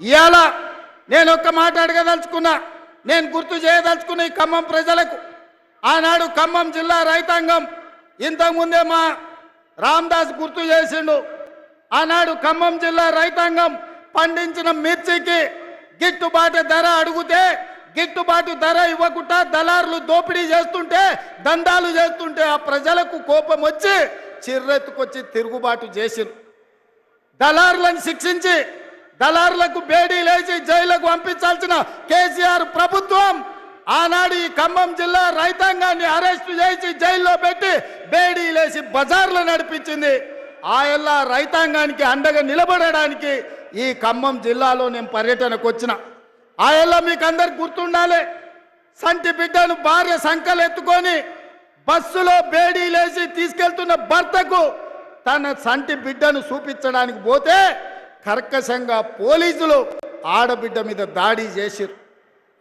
ఇవాళ నేను ఒక్క మాట అడగదలుచుకున్నా నేను గుర్తు చేయదలుచుకున్న ఈ ఖమ్మం ప్రజలకు. ఆనాడు ఖమ్మం జిల్లా రైతాంగం ఇంతకుముందే మా రామ్దాస్ గుర్తు చేసిండు ఆనాడు ఖమ్మం జిల్లా రైతాంగం పండించిన మిర్చికి గిట్టుబాటు ధర అడిగితే గిట్టుబాటు ధర ఇవ్వకుండా దళారులు దోపిడీ చేస్తుంటే దందాలు చేస్తుంటే ఆ ప్రజలకు కోపం వచ్చి చిర్రెత్తుకొచ్చి తిరుగుబాటు చేసిండు. దళారులను శిక్షించి దళారులకు బేడీ లేచి జైలుకు పంపించాల్సిన కేసీఆర్ ప్రభుత్వం ఆనాడు ఈ ఖమ్మం జిల్లా రైతాంగాన్ని అరెస్టు చేసి జైల్లో పెట్టి బేడీ లేచి బజార్లు నడిపించింది. ఆయల్లా రైతాంగానికి అండగా నిలబడడానికి ఈ ఖమ్మం జిల్లాలో నేను పర్యటనకు వచ్చిన. ఆయల్లా మీకు అందరికి గుర్తుండాలి. సంటి బిడ్డను భార్య సంకలు ఎత్తుకొని బస్సులో బేడీ లేచి తీసుకెళ్తున్న భర్తకు తన సంటి బిడ్డను చూపించడానికి పోతే కర్కశంగా పోలీసులు ఆడబిడ్డ మీద దాడి చేసిరు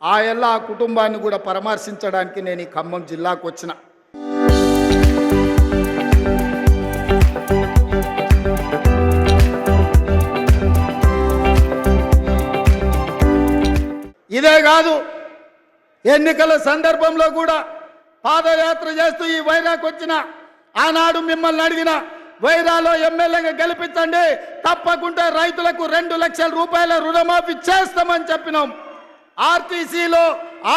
ఆ ఎల్లా ఆ కుటుంబాన్ని కూడా పరామర్శించడానికి నేను ఈ ఖమ్మం జిల్లాకు వచ్చిన. ఇదే కాదు ఎన్నికల సందర్భంలో కూడా పాదయాత్ర చేస్తూ ఈ వైరాకు వచ్చిన ఆనాడు మిమ్మల్ని అడిగిన వైరాలో ఎమ్మెల్యేగా గెలిపించండి. తప్పకుండా రైతులకు రెండు లక్షల రూపాయల రుణమాఫీ చేస్తామని చెప్పినాం. ఆర్టీసీలో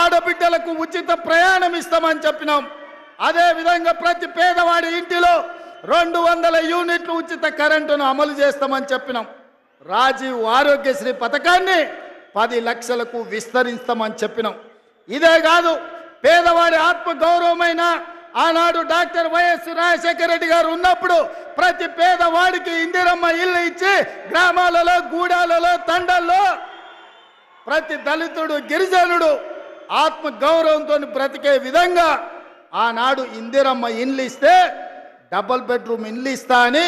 ఆడబిడ్డలకు ఉచిత ప్రయాణం ఇస్తామని చెప్పినాం. అదే విధంగా ప్రతి పేదవాడి ఇంటిలో రెండు వందల యూనిట్లు ఉచిత కరెంటును అమలు చేస్తామని చెప్పినాం. రాజీవ్ ఆరోగ్యశ్రీ పథకాన్ని పది లక్షలకు విస్తరిస్తామని చెప్పినాం. ఇదే కాదు పేదవాడి ఆత్మగౌరవమైన ఆనాడు డాక్టర్ వైఎస్ రాజశేఖర రెడ్డి గారు ఉన్నప్పుడు ప్రతి పేదవాడికి ఇందిరమ్మ ఇల్లు ఇచ్చి గ్రామాలలో గూడాలలో తండల్లో ప్రతి దళితుడు గిరిజనుడు ఆత్మ గౌరవంతో బ్రతికే విధంగా ఆనాడు ఇందిరమ్మ ఇండ్లు ఇస్తే డబుల్ బెడ్రూమ్ ఇండ్లు ఇస్తా అని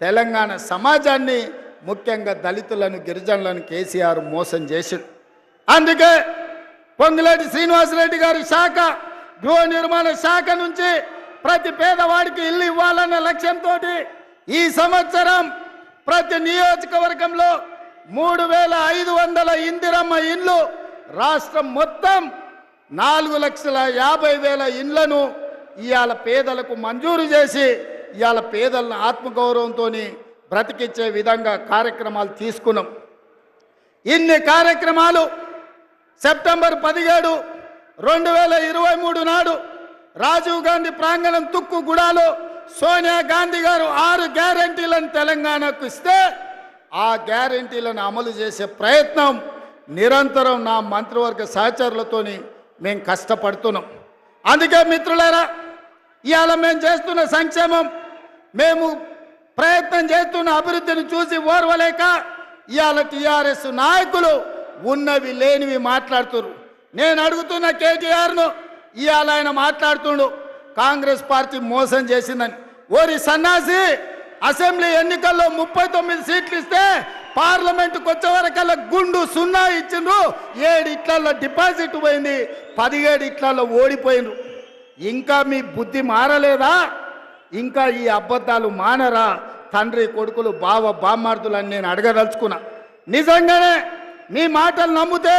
తెలంగాణ సమాజాన్ని ముఖ్యంగా దళితులను గిరిజనులను కేసీఆర్ మోసం చేసిండు. అందుకే పొంగులేటి శ్రీనివాసరెడ్డి గారి శాఖ గృహ నిర్మాణ శాఖ నుంచి ప్రతి పేదవాడికి ఇల్లు ఇవ్వాలన్న లక్ష్యంతో ఈ సంవత్సరం ప్రతి నియోజకవర్గంలో మూడు వేల ఐదు వందల ఇందిరమ్మ ఇండ్లు రాష్ట్రం మొత్తం నాలుగు లక్షల యాభై వేల ఇండ్లను ఇవాళ పేదలకు మంజూరు చేసి ఇవాళ పేదలను ఆత్మగౌరవంతో బ్రతికించే విధంగా కార్యక్రమాలు తీసుకున్నాం. ఇన్ని కార్యక్రమాలు సెప్టెంబర్ పదిహేడు రెండు వేల ఇరవై మూడు నాడు రాజీవ్ గాంధీ ప్రాంగణం తుక్కు గుడాలో సోనియా గాంధీ గారు ఆరు గ్యారంటీలను తెలంగాణకు ఇస్తే ఆ గ్యారంటీలను అమలు చేసే ప్రయత్నం నిరంతరం నా మంత్రివర్గ సహచరులతోని మేము కష్టపడుతున్నాం. అందుకే మిత్రులారా ఇవాళ మేము చేస్తున్న సంక్షేమం మేము ప్రయత్నం చేస్తున్న అభివృద్ధిని చూసి ఓర్వలేక ఇవాళ టీఆర్ఎస్ నాయకులు ఉన్నవి లేనివి మాట్లాడుతున్నారు నేను అడుగుతున్న కేటీఆర్ను ఇవాళ ఆయన మాట్లాడుతుండు. కాంగ్రెస్ పార్టీ మోసం చేసిందని. ఓరి సన్నాసి అసెంబ్లీ ఎన్నికల్లో ముప్పై తొమ్మిది సీట్లు ఇస్తే పార్లమెంటుకు వచ్చే వరకల్లా గుండు సున్నా ఇచ్చిండ్రు. ఏడు ఇట్లల్లో డిపాజిట్ పోయింది పదిహేడు ఇట్లలో ఓడిపోయిండ్రు. ఇంకా మీ బుద్ధి మారలేదా? ఇంకా ఈ అబద్ధాలు మానరా? తండ్రి కొడుకులు బావ బామ్మార్దులని నేను అడగదలుచుకున్నా. నిజంగానే మీ మాటలు నమ్మితే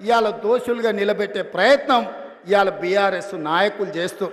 ఇవాళ దోషులుగా నిలబెట్టే ప్రయత్నం ఇవాళ బీఆర్ఎస్ నాయకులు చేస్తూ